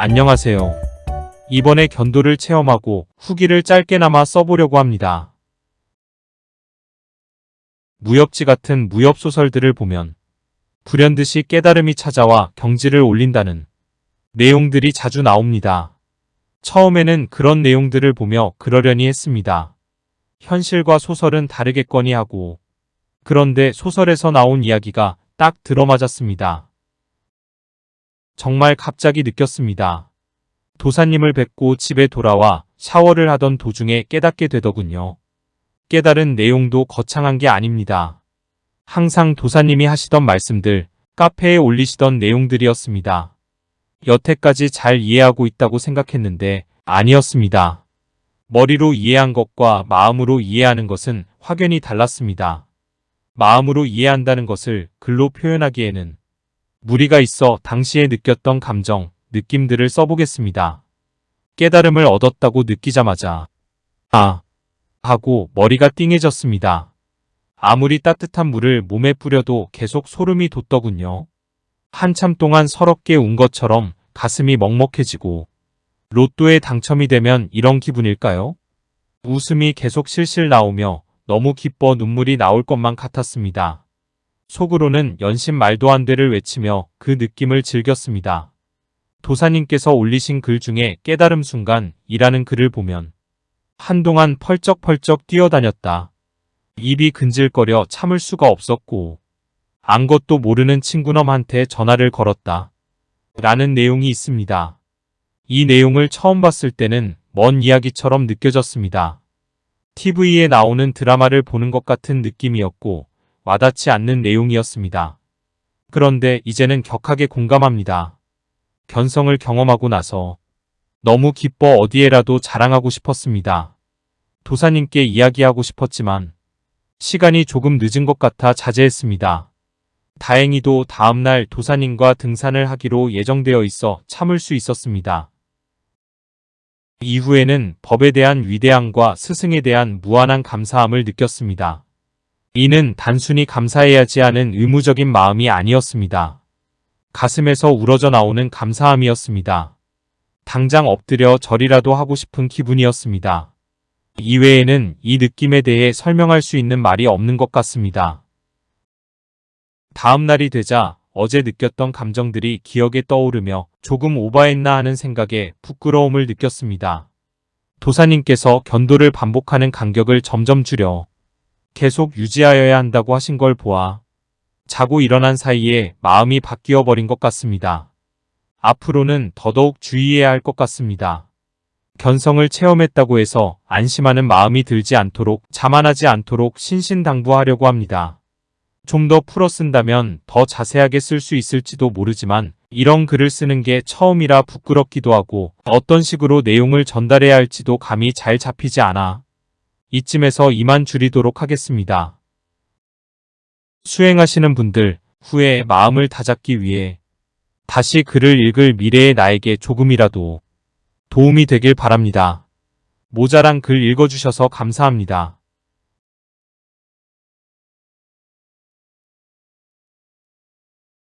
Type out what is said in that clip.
안녕하세요. 이번에 견도를 체험하고 후기를 짧게나마 써보려고 합니다. 무협지 같은 무협 소설들을 보면 불현듯이 깨달음이 찾아와 경지를 올린다는 내용들이 자주 나옵니다. 처음에는 그런 내용들을 보며 그러려니 했습니다. 현실과 소설은 다르겠거니 하고 그런데 소설에서 나온 이야기가 딱 들어맞았습니다. 정말 갑자기 느꼈습니다. 도사님을 뵙고 집에 돌아와 샤워를 하던 도중에 깨닫게 되더군요. 깨달은 내용도 거창한 게 아닙니다. 항상 도사님이 하시던 말씀들, 카페에 올리시던 내용들이었습니다. 여태까지 잘 이해하고 있다고 생각했는데 아니었습니다. 머리로 이해한 것과 마음으로 이해하는 것은 확연히 달랐습니다. 마음으로 이해한다는 것을 글로 표현하기에는 무리가 있어 당시에 느꼈던 감정, 느낌들을 써보겠습니다. 깨달음을 얻었다고 느끼자마자 아 하고 머리가 띵해졌습니다. 아무리 따뜻한 물을 몸에 뿌려도 계속 소름이 돋더군요. 한참 동안 서럽게 운 것처럼 가슴이 먹먹해지고 로또에 당첨이 되면 이런 기분일까요? 웃음이 계속 실실 나오며 너무 기뻐 눈물이 나올 것만 같았습니다. 속으로는 연신 말도 안 돼를 외치며 그 느낌을 즐겼습니다. 도사님께서 올리신 글 중에 깨달음 순간 이라는 글을 보면 한동안 펄쩍펄쩍 뛰어다녔다. 입이 근질거려 참을 수가 없었고 안 것도 모르는 친구놈한테 전화를 걸었다. 라는 내용이 있습니다. 이 내용을 처음 봤을 때는 먼 이야기처럼 느껴졌습니다. TV에 나오는 드라마를 보는 것 같은 느낌이었고 와닿지 않는 내용이었습니다. 그런데 이제는 격하게 공감합니다. 견성을 경험하고 나서 너무 기뻐 어디에라도 자랑하고 싶었습니다. 도사님께 이야기하고 싶었지만 시간이 조금 늦은 것 같아 자제했습니다. 다행히도 다음날 도사님과 등산을 하기로 예정되어 있어 참을 수 있었습니다. 이후에는 법에 대한 위대함과 스승에 대한 무한한 감사함을 느꼈습니다. 이는 단순히 감사해야지 하는 의무적인 마음이 아니었습니다. 가슴에서 우러져 나오는 감사함이었습니다. 당장 엎드려 절이라도 하고 싶은 기분이었습니다. 이외에는 이 느낌에 대해 설명할 수 있는 말이 없는 것 같습니다. 다음 날이 되자 어제 느꼈던 감정들이 기억에 떠오르며 조금 오바했나 하는 생각에 부끄러움을 느꼈습니다. 도사님께서 견도를 반복하는 간격을 점점 줄여 계속 유지하여야 한다고 하신 걸 보아 자고 일어난 사이에 마음이 바뀌어 버린 것 같습니다. 앞으로는 더더욱 주의해야 할 것 같습니다. 견성을 체험했다고 해서 안심하는 마음이 들지 않도록 자만하지 않도록 신신당부하려고 합니다. 좀 더 풀어 쓴다면 더 자세하게 쓸 수 있을지도 모르지만 이런 글을 쓰는 게 처음이라 부끄럽기도 하고 어떤 식으로 내용을 전달해야 할지도 감이 잘 잡히지 않아 이쯤에서 이만 줄이도록 하겠습니다. 수행하시는 분들 후에 마음을 다잡기 위해 다시 글을 읽을 미래의 나에게 조금이라도 도움이 되길 바랍니다. 모자란 글 읽어주셔서 감사합니다.